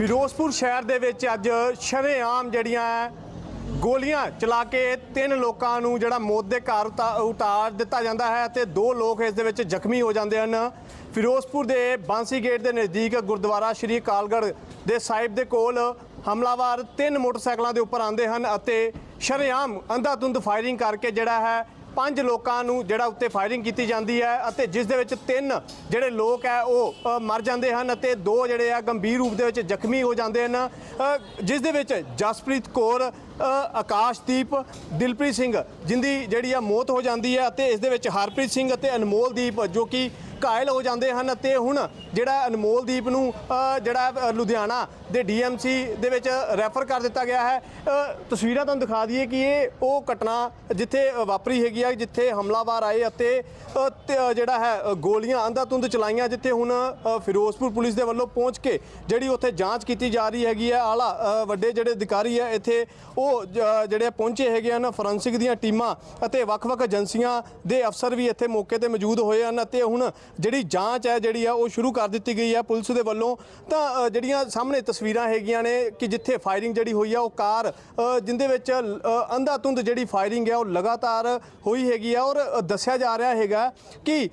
ਫਿਰੋਜ਼ਪੁਰ ਸ਼ਹਿਰ ਦੇ ਵਿੱਚ ਅੱਜ ਸ਼ਰੇਆਮ ਜਿਹੜੀਆਂ ਗੋਲੀਆਂ ਚਲਾ ਕੇ ਤਿੰਨ ਲੋਕਾਂ ਨੂੰ ਜਿਹੜਾ ਮੌਤ ਦੇ ਘਰ ਉਤਾ- ਉਤਾਰ ਦਿੱਤਾ ਜਾਂਦਾ ਹੈ ਤੇ ਦੋ ਲੋਕ ਇਸ ਦੇ ਵਿੱਚ ਜ਼ਖਮੀ ਹੋ ਜਾਂਦੇ ਹਨ। ਫਿਰੋਜ਼ਪੁਰ ਦੇ ਬਾਂਸੀ ਗੇਟ ਦੇ ਨਜ਼ਦੀਕ ਗੁਰਦੁਆਰਾ ਸ਼੍ਰੀ ਅਕਾਲਗੜ੍ਹ ਦੇ ਸਾਹਿਬ ਦੇ ਕੋਲ ਹਮਲਾਵਰ ਤਿੰਨ ਮੋਟਰਸਾਈਕਲਾਂ ਦੇ ਉੱਪਰ ਆਉਂਦੇ ਹਨ ਅਤੇ ਸ਼ਰੇਆਮ ਅੰਧਾਧੁੰਦ ਫਾਇਰਿੰਗ ਕਰਕੇ ਜਿਹੜਾ ਹੈ ਪੰਜ ਲੋਕਾਂ ਨੂੰ ਜਿਹੜਾ ਉੱਤੇ ਫਾਇਰਿੰਗ ਕੀਤੀ ਜਾਂਦੀ ਹੈ ਅਤੇ ਜਿਸ ਦੇ ਵਿੱਚ ਤਿੰਨ ਜਿਹੜੇ ਲੋਕ ਹੈ ਉਹ ਮਰ ਜਾਂਦੇ ਹਨ ਅਤੇ ਦੋ ਜਿਹੜੇ ਆ ਗੰਭੀਰ ਰੂਪ ਦੇ ਵਿੱਚ ਜ਼ਖਮੀ ਹੋ ਜਾਂਦੇ ਹਨ। ਜਿਸ ਦੇ ਵਿੱਚ ਜਸਪ੍ਰੀਤ ਕੌਰ ਆਕਾਸ਼ਦੀਪ ਦਿਲਪ੍ਰੀਤ ਸਿੰਘ ਜਿੰਦੀ ਜਿਹੜੀ ਆ ਮੌਤ ਹੋ ਜਾਂਦੀ ਹੈ ਅਤੇ ਇਸ ਦੇ ਵਿੱਚ ਹਰਪ੍ਰੀਤ ਸਿੰਘ ਅਤੇ ਅਨਮੋਲਦੀਪ ਜੋ ਕਿ ਘਾਇਲ ਹੋ ਜਾਂਦੇ ਹਨ ਅਤੇ ਹੁਣ ਜਿਹੜਾ ਅਨਮੋਲਦੀਪ ਨੂੰ ਜਿਹੜਾ ਲੁਧਿਆਣਾ ਦੇ ਡੀਐਮਸੀ ਦੇ ਵਿੱਚ ਰੈਫਰ ਕਰ ਦਿੱਤਾ ਗਿਆ ਹੈ। ਤਸਵੀਰਾਂ ਤੁਹਾਨੂੰ ਦਿਖਾ ਦਈਏ ਕਿ ਇਹ ਉਹ ਘਟਨਾ ਜਿੱਥੇ ਵਾਪਰੀ ਹੈਗੀ ਆ ਜਿੱਥੇ ਹਮਲਾਵਰ ਆਏ ਅਤੇ ਜਿਹੜਾ ਹੈ ਅ, ਗੋਲੀਆਂ ਅੰਧਾਧੁੰਦ ਚਲਾਈਆਂ ਜਿੱਥੇ ਹੁਣ ਫਿਰੋਜ਼ਪੁਰ ਪੁਲਿਸ ਦੇ ਵੱਲੋਂ ਪਹੁੰਚ ਕੇ ਜਿਹੜੀ ਉੱਥੇ ਜਾਂਚ ਕੀਤੀ ਜਾ ਰਹੀ ਹੈਗੀ ਹੈ। ਆਲਾ ਵੱਡੇ ਜਿਹੜੇ ਅਧਿਕਾਰੀ ਹੈ ਇੱਥੇ ਉਹ ਜ- ਜਿਹੜੇ ਪਹੁੰਚੇ ਹੈਗੇ ਹਨ ਫੋਰੈਂਸਿਕ ਦੀਆਂ ਟੀਮਾਂ ਅਤੇ ਵੱਖ-ਵੱਖ ਏਜੰਸੀਆਂ ਦੇ ਅਫਸਰ ਵੀ ਇੱਥੇ ਮੌਕੇ ਤੇ ਮੌਜੂਦ ਹੋਏ ਹਨ ਅਤੇ ਹੁਣ ਜਿਹੜੀ ਜਾਂਚ ਹੈ ਜਿਹੜੀ ਆ ਉਹ ਸ਼ੁਰੂ ਕਰ ਦਿੱਤੀ ਗਈ ਹੈ ਪੁਲਿਸ ਦੇ ਵੱਲੋਂ। ਤਾਂ ਜਿਹੜੀਆਂ ਸਾਹਮਣੇ ਤਸਵੀਰਾਂ ਹੈਗੀਆਂ ਨੇ ਕਿ ਜਿੱਥੇ ਫਾਇਰਿੰਗ ਜਿਹੜੀ ਹੋਈ ਆ ਉਹ ਕਾਰ ਅ, ਜਿੰਦੇ ਵਿੱਚ ਅ, ਅੰਧਾਧੁੰਦ ਜਿਹੜੀ ਫਾਇਰਿੰਗ ਹੈ ਉਹ ਲਗਾਤਾਰ ਹੋਈ ਹੈਗੀ ਆ ਔਰ ਦੱਸਿਆ ਜਾ ਰਿਹਾ ਹੈਗਾ ਕਿ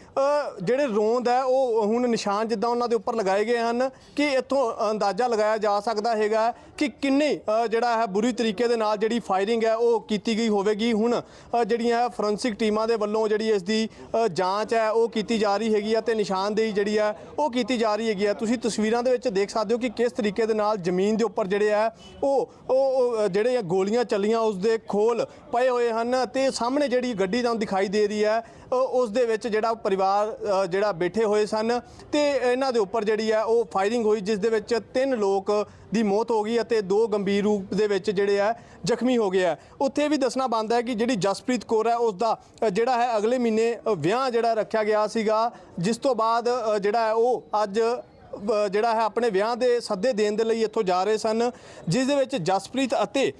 ਜਿਹੜੇ ਰੋਂਦ ਹੈ ਉਹ ਹੁਣ ਨਿਸ਼ਾਨ ਜਿੱਦਾਂ ਉਹਨਾਂ ਦੇ ਉੱਪਰ ਲਗਾਏ ਗਏ ਹਨ ਕਿ ਇੱਥੋਂ ਅੰਦਾਜ਼ਾ ਲਗਾਇਆ ਜਾ ਸਕਦਾ ਹੈਗਾ ਕਿ ਕਿੰਨੀ ਜਿਹੜਾ ਹੈ ਬੁਰੀ ਤਰੀਕੇ ਦੇ ਨਾਲ ਜਿਹੜੀ ਫਾਇਰਿੰਗ ਹੈ ਉਹ ਕੀਤੀ ਗਈ ਹੋਵੇਗੀ। ਹੁਣ ਜਿਹੜੀਆਂ ਫੋਰੈਂਸਿਕ ਟੀਮਾਂ ਦੇ ਵੱਲੋਂ ਜਿਹੜੀ ਇਸ ਦੀ ਜਾਂਚ ਹੈ, ਉਹ ਕੀਤੀ ਜਾ ਰਹੀ ਹੈਗੀ ਆ ਤੇ ਨਿਸ਼ਾਨਦੇਹੀ ਜਿਹੜੀ ਹੈ, ਉਹ ਕੀਤੀ ਜਾ ਰਹੀ ਹੈਗੀ ਆ। ਤੁਸੀਂ ਤਸਵੀਰਾਂ ਦੇ ਵਿੱਚ ਦੇਖ ਸਕਦੇ ਹੋ ਕਿ ਕਿਸ ਤਰੀਕੇ ਦੇ ਨਾਲ ਜ਼ਮੀਨ ਦੇ ਉੱਪਰ ਜਿਹੜੇ ਆ, ਉਹ ਉਹ ਜਿਹੜੇ ਗੋਲੀਆਂ ਚੱਲੀਆਂ, ਉਸ ਦੇ ਖੋਲ ਪਏ ਹੋਏ ਹਨ ਤੇ ਸਾਹਮਣੇ ਜਿਹੜੀ ਗੱਡੀ ਤੁਹਾਨੂੰ ਦਿਖਾਈ ਦੇ ਰਹੀ ਹੈ ਉਸ ਦੇ ਵਿੱਚ ਜਿਹੜਾ ਪਰਿਵਾਰ ਜਿਹੜਾ ਬੈਠੇ ਹੋਏ ਸਨ ਤੇ ਇਹਨਾਂ ਦੇ ਉੱਪਰ ਜਿਹੜੀ ਹੈ, ਉਹ ਫਾਇਰਿੰਗ ਹੋਈ, ਜਿਸ ਦੇ ਵਿੱਚ ਤਿੰਨ ਲੋਕ ਦੀ ਮੌਤ ਹੋ ਗਈ ਅਤੇ ਦੋ ਗੰਭੀਰ ਰੂਪ ਦੇ ਵਿੱਚ ਜਿਹੜੇ ਆ ਜ਼ਖਮੀ ਹੋ ਗਿਆ ਉੱਥੇ ਇਹ ਵੀ ਦੱਸਣਾ ਬਣਦਾ ਹੈ ਕਿ ਜਿਹੜੀ ਜਸਪ੍ਰੀਤ ਕੌਰ ਹੈ, ਉਸ ਦਾ ਜਿਹੜਾ ਹੈ, ਅਗਲੇ ਮਹੀਨੇ ਵਿਆਹ ਜਿਹੜਾ ਰੱਖਿਆ ਗਿਆ ਸੀਗਾ, ਜਿਸ ਤੋਂ ਬਾਅਦ ਜਿਹੜਾ ਹੈ, ਉਹ ਅੱਜ ਜਿਹੜਾ ਹੈ, ਆਪਣੇ ਵਿਆਹ ਦੇ ਸੱਦੇ ਦੇਣ ਦੇ ਲਈ ਇੱਥੋਂ ਜਾ ਰਹੇ ਸਨ, ਜਿਸ ਦੇ ਵਿੱਚ ਜਸਪ੍ਰੀਤ ਅਤੇ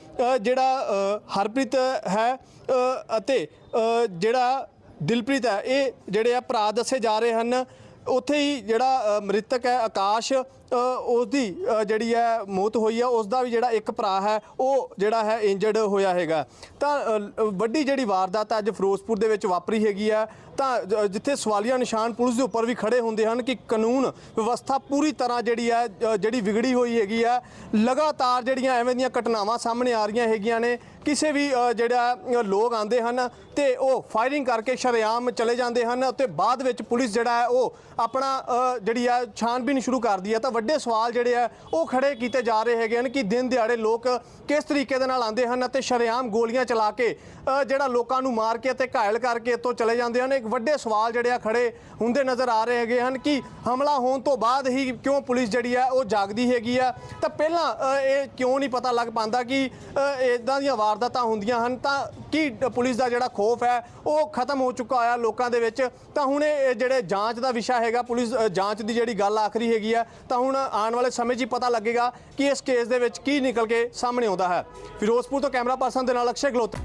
ਜਿਹੜਾ ਹਰਪ੍ਰੀਤ ਹੈ ਅਤੇ ਜਿਹੜਾ ਦਿਲਪ੍ਰੀਤ ਹੈ, ਇਹ ਜਿਹੜੇ ਆ ਭਰਾ ਦੱਸੇ ਜਾ ਰਹੇ ਹਨ। ਉੱਥੇ ਹੀ ਜਿਹੜਾ ਮ੍ਰਿਤਕ ਹੈ ਆਕਾਸ਼ ਉਸ ਦੀ ਜਿਹੜੀ ਹੈ ਮੌਤ ਹੋਈ ਹੈ ਉਸ ਦਾ ਵੀ ਜਿਹੜਾ ਇੱਕ ਭਰਾ ਹੈ, ਉਹ ਜਿਹੜਾ ਹੈ ਇੰਜਰਡ ਹੋਇਆ ਹੈਗਾ। ਤਾਂ ਵੱਡੀ ਜਿਹੜੀ ਵਾਰਦਾਤ ਅੱਜ ਫਿਰੋਜ਼ਪੁਰ ਦੇ ਵਿੱਚ ਵਾਪਰੀ ਹੈਗੀ ਆ, ਤਾਂ ਜਿੱਥੇ ਸਵਾਲੀਆ ਨਿਸ਼ਾਨ ਪੁਲਿਸ ਦੇ ਉੱਪਰ ਵੀ ਖੜੇ ਹੁੰਦੇ ਹਨ ਕਿ ਕਾਨੂੰਨ ਵਿਵਸਥਾ ਪੂਰੀ ਤਰ੍ਹਾਂ ਜਿਹੜੀ ਹੈ ਜਿਹੜੀ ਵਿਗੜੀ ਹੋਈ ਹੈਗੀ ਆ। ਲਗਾਤਾਰ ਜਿਹੜੀਆਂ ਐਵੇਂ ਦੀਆਂ ਘਟਨਾਵਾਂ ਸਾਹਮਣੇ ਆ ਰਹੀਆਂ ਹੈਗੀਆਂ ਨੇ, ਕਿਸੇ ਵੀ ਜਿਹੜਾ ਲੋਕ ਆਉਂਦੇ ਹਨ ਤੇ ਉਹ ਫਾਇਰਿੰਗ ਕਰਕੇ ਸ਼ਰੇਆਮ ਚਲੇ ਜਾਂਦੇ ਹਨ ਤੇ ਬਾਅਦ ਵਿੱਚ ਪੁਲਿਸ ਜਿਹੜਾ ਹੈ, ਉਹ ਆਪਣਾ ਜਿਹੜੀ ਆ ਛਾਣਬੀਨ ਸ਼ੁਰੂ ਕਰਦੀ ਹੈ। ਤਾਂ ਵੱਡੇ ਸਵਾਲ ਜਿਹੜੇ ਆ, ਉਹ ਖੜੇ ਕੀਤੇ ਜਾ ਰਹੇ ਹੈਗੇ ਹਨ ਕਿ ਦਿਨ ਦਿਹਾੜੇ ਲੋਕ ਕਿਸ ਤਰੀਕੇ ਦੇ ਨਾਲ ਆਉਂਦੇ ਹਨ ਅਤੇ ਸ਼ਰੇਆਮ ਗੋਲੀਆਂ ਚਲਾ ਕੇ ਜਿਹੜਾ ਲੋਕਾਂ ਨੂੰ ਮਾਰ ਕੇ ਅਤੇ ਘਾਇਲ ਕਰਕੇ ਇੱਥੋਂ ਚਲੇ ਜਾਂਦੇ ਹਨ। ਇੱਕ ਵੱਡੇ ਸਵਾਲ ਜਿਹੜੇ ਆ ਖੜੇ ਹੁੰਦੇ ਨਜ਼ਰ ਆ ਰਹੇ ਹੈਗੇ ਹਨ ਕਿ ਹਮਲਾ ਹੋਣ ਤੋਂ ਬਾਅਦ ਹੀ ਕਿਉਂ ਪੁਲਿਸ ਜਿਹੜੀ ਆ, ਉਹ ਜਾਗਦੀ ਹੈਗੀ ਆ? ਤਾਂ ਪਹਿਲਾਂ ਇਹ ਕਿਉਂ ਨਹੀਂ ਪਤਾ ਲੱਗ ਪਾਉਂਦਾ ਕਿ ਇਦਾਂ ਦੀਆਂ ਵਾਰਦਾਤਾਂ ਹੁੰਦੀਆਂ ਹਨ? ਤਾਂ ਕੀ ਪੁਲਿਸ ਦਾ ਜਿਹੜਾ ਖੋਫ ਹੈ, ਉਹ ਖਤਮ ਹੋ ਚੁੱਕਾ ਹੋਇਆ ਲੋਕਾਂ ਦੇ ਵਿੱਚ? ਤਾਂ ਹੁਣ ਇਹ ਜਿਹੜੇ ਜਾਂਚ ਦਾ ਵਿਸ਼ਾ ਹੈਗਾ, ਪੁਲਿਸ ਜਾਂਚ ਦੀ ਜਿਹੜੀ ਗੱਲ ਆਖਰੀ ਹੈਗੀ ਆ, ਤਾਂ ਹੁਣ ਆਉਣ ਵਾਲੇ ਸਮੇਂ 'ਚ ਹੀ ਪਤਾ ਲੱਗੇਗਾ ਕਿ ਇਸ ਕੇਸ ਦੇ ਵਿੱਚ ਕੀ ਨਿਕਲ ਕੇ ਸਾਹਮਣੇ ਆਉਂਦਾ ਹੈ। ਫਿਰੋਜ਼ਪੁਰ ਤੋਂ ਕੈਮਰਾ ਪਰਸਨ ਦੇ ਨਾਲ ਅਕਸ਼ੇ ਗਲੋਤ